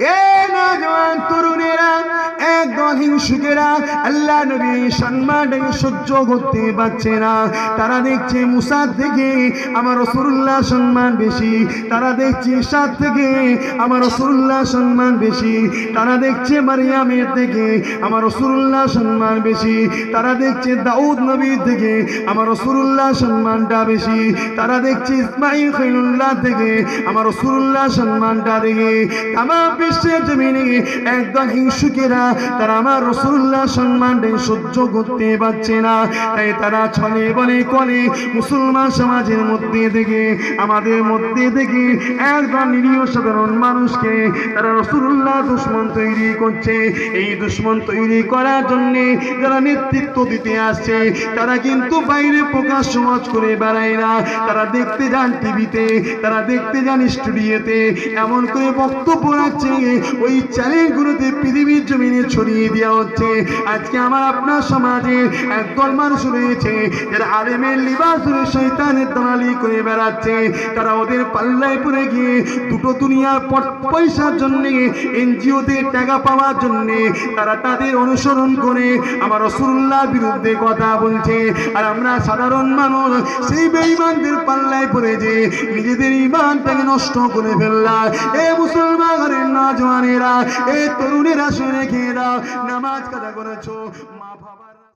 এ নজওয়ান তরুণেরা একদল হিংসুকেরা আল্লাহ নবী সম্মানটাকে সহ্য করতে পারছে না। তারা দেখছে মুসাদ থেকে আমার রসুল্লাহ সম্মান বেশি। তারা দেখছে সাদ থেকে আমার রসুল্লাহ সম্মান বেশি। তারা দেখছে মারিয়ামের থেকে আমার রসুল্লাহ সম্মান বেশি। তারা দেখছে দাউদ নবীর থেকে আমার রসুল্লাহ সম্মানটা বেশি। তারা দেখছে ইসমাইল খৈনুল্লাহ থেকে আমার রসুল্লাহ সম্মানটা দেখে আমার বিশ্বের জমিনে একদম হিংসুকেরা তারা আমার রসুল্লাহ সম্মানটাই সহ্য করতে পারছে না। তাই তারা ছলে বলে কলে মুসলমান সমাজের মধ্যে থেকে, আমাদের মধ্যে থেকে একদম নিরীহ সাধারণ মানুষকে তারা রসুল্লাহ দুশ্মন তৈরি করছে। এই দুশ্মন তৈরি করার জন্যে যারা নেতৃত্ব দিতে আসছে, তারা কিন্তু বাইরে প্রকাশ সমাজ করে বেড়ায় না। তারা দেখতে যান টিভিতে, তারা দেখতে যান স্টুডিওতে, এমন করে বক্তব্য রাখছে, ওই চ্যানেলগুলোতে পৃথিবীর জমিনে ছড়িয়ে দেওয়া হচ্ছে, আজকে আমার আপনার সমাজে একদল মানুষ রয়েছে, যারা আলেমের লিবাস ধরে শৈতানের দালালি করে বেড়াচ্ছে। তারা ওদের পাল্লায় পড়ে গিয়ে দুটো দুনিয়ার পয়সার জন্য এনজিওতে টাকা পাওয়ার জন্য, তারা তাদের অনুসরণ করে আমার রসুল্লাহ বিরুদ্ধে কথা বলছে। আর আমরা সাধারণ মানুষ, সেই বেঈমানদের পাল্লায় পড়ে যে নিজেদের ইমানটাকে নষ্ট করে ফেললাম। এ মুসলমানের নজওয়ানেরা এ তরুণেরা শুনে খেয়ে নামাজ কাদা করেছ? মা বাবা